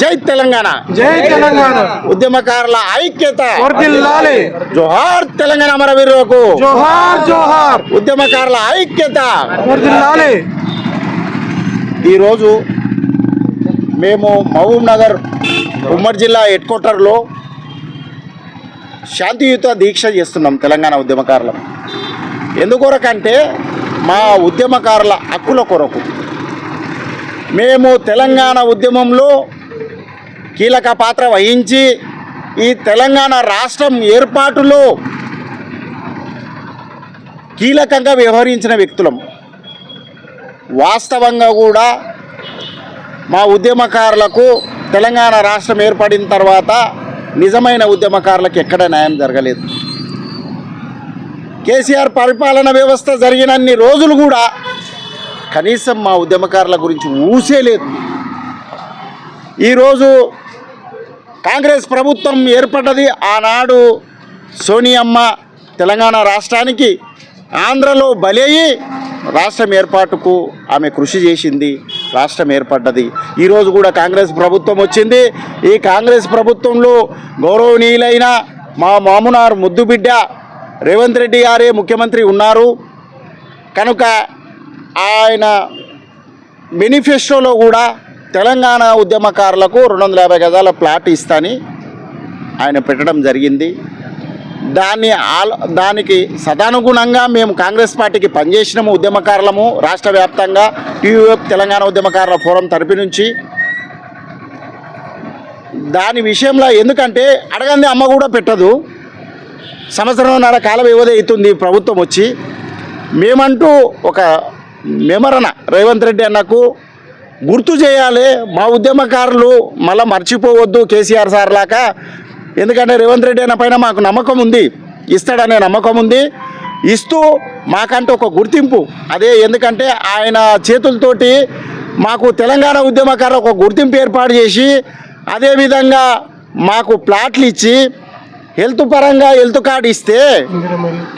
జై తెలంగాణ. జై తెలంగాణ. ఉద్యమకారుల ఐక్యత. జోహార్ తెలంగాణ అమరవీరులకు జోహార్ జోహార్. ఉద్యమకారుల ఐక్యత. ఈరోజు మేము మహబూబ్ నగర్ ఉమ్మడి జిల్లా హెడ్ క్వార్టర్లో శాంతియుత దీక్ష చేస్తున్నాం తెలంగాణ ఉద్యమకారులం ఎందుకొరకంటే మా ఉద్యమకారుల హక్కుల కొరకు. మేము తెలంగాణ ఉద్యమంలో కీలక పాత్ర వహించి ఈ తెలంగాణ రాష్ట్రం ఏర్పాటులో కీలకంగా వ్యవహరించిన వ్యక్తులం. వాస్తవంగా కూడా మా ఉద్యమకారులకు తెలంగాణ రాష్ట్రం ఏర్పడిన తర్వాత నిజమైన ఉద్యమకారులకు ఎక్కడ న్యాయం జరగలేదు. కేసీఆర్ పరిపాలన వ్యవస్థ జరిగినన్ని రోజులు కూడా కనీసం మా ఉద్యమకారుల గురించి ఊసే లేదు. ఈరోజు కాంగ్రెస్ ప్రభుత్వం ఏర్పడ్డది ఆనాడు సోనియమ్మ తెలంగాణ రాష్ట్రానికి ఆంధ్రలో బలయ్యి రాష్ట్రం ఏర్పాటుకు ఆమె కృషి చేసింది రాష్ట్రం ఏర్పడ్డది. ఈరోజు కూడా కాంగ్రెస్ ప్రభుత్వం వచ్చింది. ఈ కాంగ్రెస్ ప్రభుత్వంలో గౌరవనీయులైన మా మామునారు ముద్దుబిడ్డ రేవంత్ రెడ్డి గారే ముఖ్యమంత్రి ఉన్నారు. కనుక ఆయన మేనిఫెస్టోలో కూడా తెలంగాణ ఉద్యమకారులకు రెండు వందల యాభై గజాల ప్లాట్ ఇస్తాని ఆయన పెట్టడం జరిగింది. దాన్ని దానికి సదానుగుణంగా మేము కాంగ్రెస్ పార్టీకి పనిచేసినాము ఉద్యమకారులము రాష్ట్ర వ్యాప్తంగా టీయూఎఫ్ తెలంగాణ ఉద్యమకారుల ఫోరం తరపు నుంచి. దాని విషయంలో ఎందుకంటే అడగంది అమ్మ కూడా పెట్టదు. సంవత్సరంన్నర కాల వ్యవధి అవుతుంది ప్రభుత్వం వచ్చి. మేమంటూ ఒక మెమరణ రేవంత్ రెడ్డి అన్నకు గుర్తు చేయాలి మా ఉద్యమకారులు మళ్ళీ మర్చిపోవద్దు కేసీఆర్ సార్ లాగా. ఎందుకంటే రేవంత్ రెడ్డి అయిన పైన మాకు నమ్మకం ఉంది ఇస్తాడనే నమ్మకం ఉంది. ఇస్తూ మాకంటూ ఒక గుర్తింపు. అదే ఎందుకంటే ఆయన చేతులతోటి మాకు తెలంగాణ ఉద్యమకారులు ఒక గుర్తింపు ఏర్పాటు చేసి అదేవిధంగా మాకు ప్లాట్లు ఇచ్చి హెల్త్ పరంగా హెల్త్ కార్డు ఇస్తే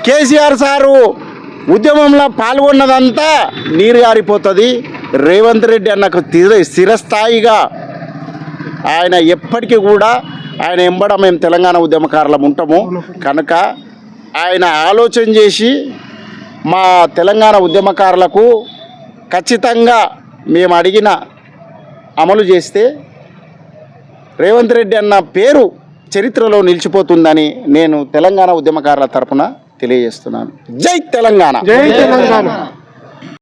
కేసీఆర్ సారు ఉద్యమంలో పాల్గొన్నదంతా నీరు గారిపోతుంది. రేవంత్ రెడ్డి అన్నకు స్థిర స్థిరస్థాయిగా ఆయన ఎప్పటికీ కూడా ఆయన ఎంబడ మేము తెలంగాణ ఉద్యమకారులం ఉంటాము. కనుక ఆయన ఆలోచన చేసి మా తెలంగాణ ఉద్యమకారులకు ఖచ్చితంగా మేము అడిగిన అమలు చేస్తే రేవంత్ రెడ్డి అన్న పేరు చరిత్రలో నిలిచిపోతుందని నేను తెలంగాణ ఉద్యమకారుల తరఫున తెలియజేస్తున్నాను. జై తెలంగాణ! జై తెలంగాణ!